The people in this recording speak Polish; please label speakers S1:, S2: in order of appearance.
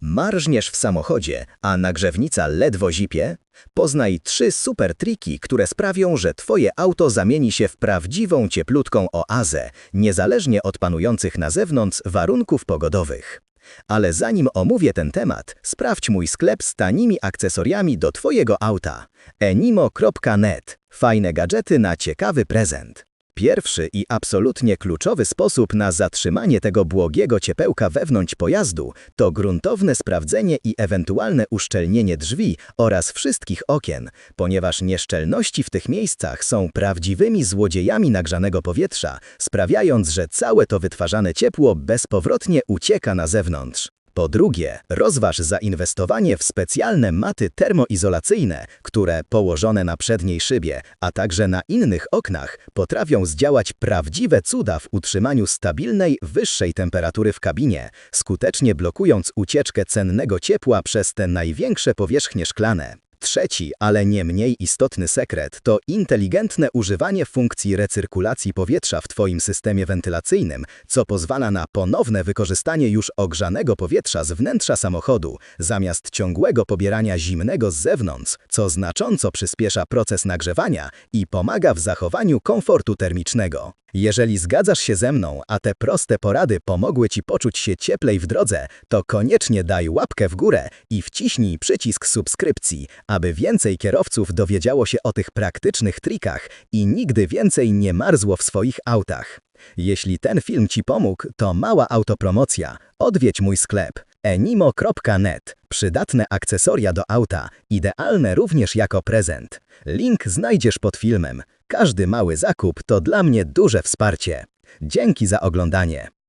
S1: Marżniesz w samochodzie, a nagrzewnica ledwo zipie? Poznaj trzy super triki, które sprawią, że Twoje auto zamieni się w prawdziwą cieplutką oazę, niezależnie od panujących na zewnątrz warunków pogodowych. Ale zanim omówię ten temat, sprawdź mój sklep z tanimi akcesoriami do Twojego auta. enimo.net. Fajne gadżety na ciekawy prezent. Pierwszy i absolutnie kluczowy sposób na zatrzymanie tego błogiego ciepełka wewnątrz pojazdu to gruntowne sprawdzenie i ewentualne uszczelnienie drzwi oraz wszystkich okien, ponieważ nieszczelności w tych miejscach są prawdziwymi złodziejami nagrzanego powietrza, sprawiając, że całe to wytwarzane ciepło bezpowrotnie ucieka na zewnątrz. Po drugie, rozważ zainwestowanie w specjalne maty termoizolacyjne, które położone na przedniej szybie, a także na innych oknach, potrafią zdziałać prawdziwe cuda w utrzymaniu stabilnej, wyższej temperatury w kabinie, skutecznie blokując ucieczkę cennego ciepła przez te największe powierzchnie szklane. Trzeci, ale nie mniej istotny sekret to inteligentne używanie funkcji recyrkulacji powietrza w Twoim systemie wentylacyjnym, co pozwala na ponowne wykorzystanie już ogrzanego powietrza z wnętrza samochodu, zamiast ciągłego pobierania zimnego z zewnątrz, co znacząco przyspiesza proces nagrzewania i pomaga w zachowaniu komfortu termicznego. Jeżeli zgadzasz się ze mną, a te proste porady pomogły Ci poczuć się cieplej w drodze, to koniecznie daj łapkę w górę i wciśnij przycisk subskrypcji, aby więcej kierowców dowiedziało się o tych praktycznych trikach i nigdy więcej nie marzło w swoich autach. Jeśli ten film Ci pomógł, to mała autopromocja. Odwiedź mój sklep enimo.net. Przydatne akcesoria do auta, idealne również jako prezent. Link znajdziesz pod filmem. Każdy mały zakup to dla mnie duże wsparcie. Dzięki za oglądanie.